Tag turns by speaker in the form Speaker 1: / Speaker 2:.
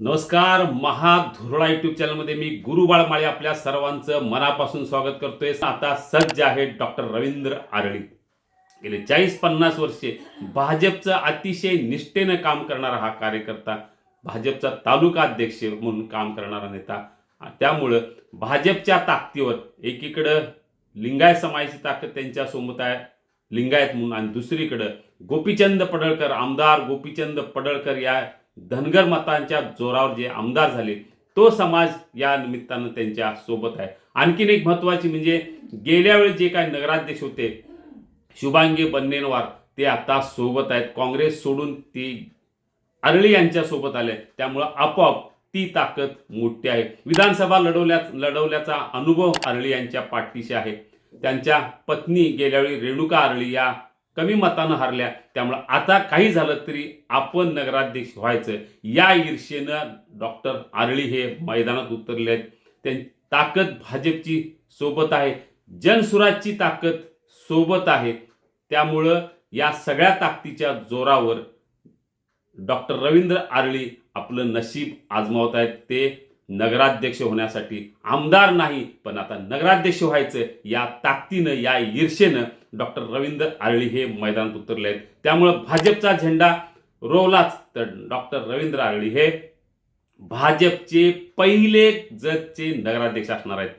Speaker 1: नमस्कार महाधुरळा युट्यूब चॅनलमध्ये मी गुरु बाळमाळे आपल्या सर्वांचं मनापासून स्वागत करतोय. आता सज्ज आहेत डॉक्टर रवींद्र आरळी. गेले चाळीस पन्नास वर्षे भाजपचं अतिशय निष्ठेनं काम करणारा हा कार्यकर्ता भाजपचा तालुका अध्यक्ष म्हणून काम करणारा नेता. त्यामुळं भाजपच्या ताकदीवर एकीकडं लिंगायत समाजाची ताकद त्यांच्यासोबत आहे लिंगायत म्हणून आणि दुसरीकडं गोपीचंद पडळकर आमदार गोपीचंद पडळकर या धनगर मतांच्या जोरावर जे आमदार झाले तो समाज या निमित्तानं त्यांच्यासोबत आहे. आणखीन एक महत्त्वाची म्हणजे गेल्या वेळी जे काही नगराध्यक्ष होते शुभांगी बन्नेनवार ते आता सोबत आहेत. काँग्रेस सोडून ती अरळी यांच्या सोबत आले त्यामुळं आपोआप ती ताकद मोठी आहे. विधानसभा लढवल्या लढवल्याचा अनुभव अरळी यांच्या पाठीशी आहे. त्यांच्या पत्नी गेल्यावेळी रेणुका अरळी या कमी मतानं हारल्या. त्यामुळं आता काही झालं तरी आपण नगराध्यक्ष व्हायचं. या ईर्षेनं डॉक्टर आरळी हे मैदानात उतरले आहेत. त्यां ताकद भाजपची सोबत आहे. जनसुराजची ताकद सोबत आहे. त्यामुळं या सगळ्या ताकदीच्या जोरावर डॉक्टर रवींद्र आरळी आपलं नशीब आजमावत आहेत. ते नगराध्यक्ष होण्यासाठी आमदार नाही पण आता नगराध्यक्ष व्हायचं या ताकदीनं या ईर्षेनं डॉक्टर रवींद्र आळळी हे मैदानात उतरले आहेत. त्यामुळं भाजपचा झेंडा रोवलाच. तर डॉक्टर रवींद्र आळळी हे भाजपचे पहिले जगचे नगराध्यक्ष असणार आहेत.